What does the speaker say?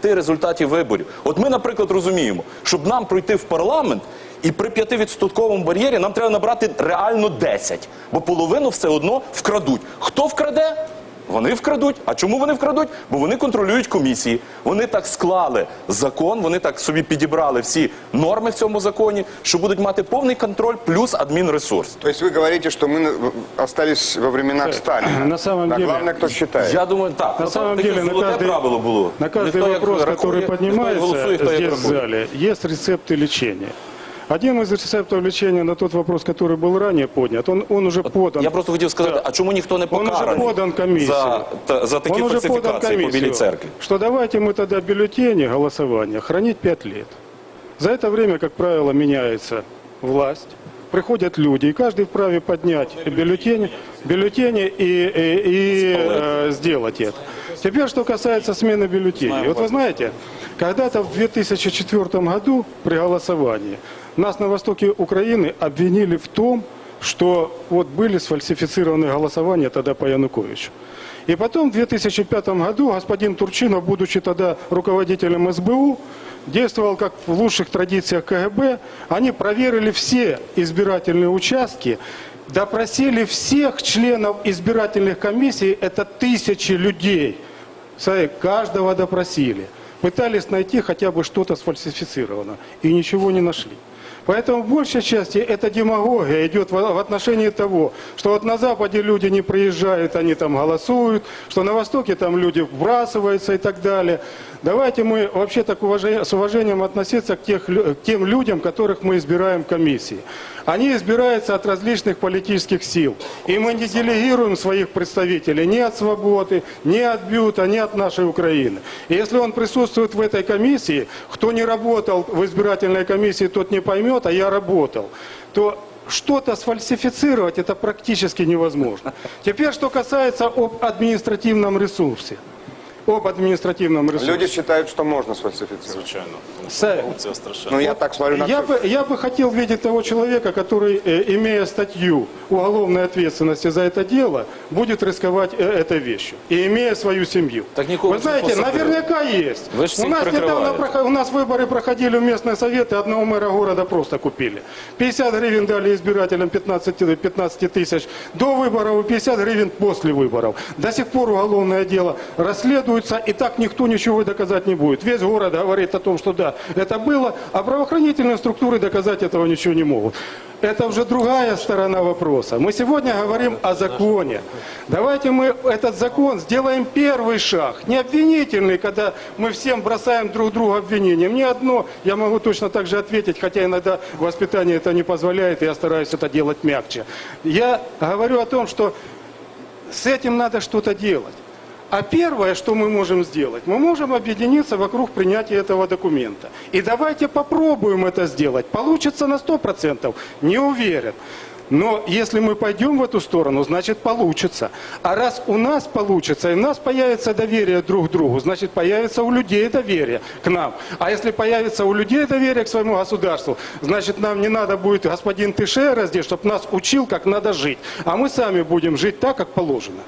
Ти результатів виборів. От ми, наприклад, розуміємо, щоб нам пройти в парламент, і при 5% бар'єрі нам треба набрати реально 10, бо половину все одно вкрадуть. Хто вкраде? Вони вкрадуть. А чому вони вкрадуть? Бо вони контролюють комісії. Вони так склали закон, вони так собі підібрали всі норми в цьому законі, що будуть мати повний контроль плюс адмінресурс. То есть вы говорите, что мы на- остались во временах Сталина. на самом а деле- главное, кто считает. Я думаю, так. На Ну, самом таке деле, на золоте каждый, правило було. на каждый Ніхто як вопрос, рахує, который ніхто як поднимается голосує, хто як здесь в рахує. зале, есть рецепты лечения. Один из рецептов лечения на тот вопрос, который был ранее поднят, он, он уже подан. Я просто хотів сказати, Да. а чому ніхто не Он уже покараний подан комиссию. за, та- за такі Он уже подан фальсифікації по комиссию, Білій церкві? что давайте мы тогда бюллетени голосования хранить 5 лет. За это время, как правило, меняется власть, приходят люди, и каждый вправе поднять бюллетени, бюллетени и, и- и, э, сделать это. Теперь, что касается смены бюллетеней. Вот вы знаете, когда-то в 2004 году при голосовании нас на востоке Украины обвинили в том, что вот были сфальсифицированы голосования тогда по Януковичу. И потом в 2005 году господин Турчинов, будучи тогда руководителем СБУ, действовал как в лучших традициях КГБ. Они проверили все избирательные участки, допросили всех членов избирательных комиссий, это тысячи людей. Смотри, каждого допросили. Пытались найти хотя бы что-то сфальсифицировано. И ничего не нашли. Поэтому в большей части эта демагогия идет в отношении того, что вот на Западе люди не приезжают, они там голосуют, что на Востоке там люди вбрасываются и так далее. Давайте мы вообще так с уважением относиться к, тех, к тем людям, которых мы избираем в комиссии. Они избираются от различных политических сил. И мы не делегируем своих представителей ни от «Свободы», ни от «Бюта», ни от нашей Украины. И если он присутствует в этой комиссии, кто не работал в избирательной комиссии, тот не поймет, а я работал, то что-то сфальсифицировать это практически невозможно. Теперь, что касается об административном ресурсе. Об административном ресурсе. Люди считают, что можно сфальсифицировать. Звичайно. Са- Це страшенно. Ну, я так смотрю на Я цифры. бы, я бы хотел видеть того человека, который, э, имея статью уголовной ответственности за это дело, будет рисковать э, этой вещью. И имея свою семью. Так никого Вы же знаете, посадили. наверняка есть. Вы ж у всех нас недавно прикрываете. прохо- у нас выборы проходили в местные советы, одного мэра города просто купили. 50 гривен дали избирателям 15, 15 тысяч до выборов и 50 гривен после выборов. До сих пор уголовное дело расследуется, и так никто ничего доказать не будет. Весь город говорит о том, что да, это было, а правоохранительные структуры доказать этого ничего не могут. Это уже другая сторона вопроса. Мы сегодня говорим о законе. Давайте мы этот закон сделаем первый шаг, не обвинительный, когда мы всем бросаем друг друга обвинением. Ни одно, я могу точно так же ответить, хотя иногда воспитание это не позволяет, и я стараюсь это делать мягче. Я говорю о том, что с этим надо что-то делать. А первое, что мы можем сделать, мы можем объединиться вокруг принятия этого документа. И давайте попробуем это сделать. Получится на 100%, не уверен. Но если мы пойдем в эту сторону, значит получится. А раз у нас получится, и у нас появится доверие друг к другу, значит появится у людей доверие к нам. А если появится у людей доверие к своему государству, значит нам не надо будет господин Тышера здесь, чтобы нас учил, как надо жить. А мы сами будем жить так, как положено.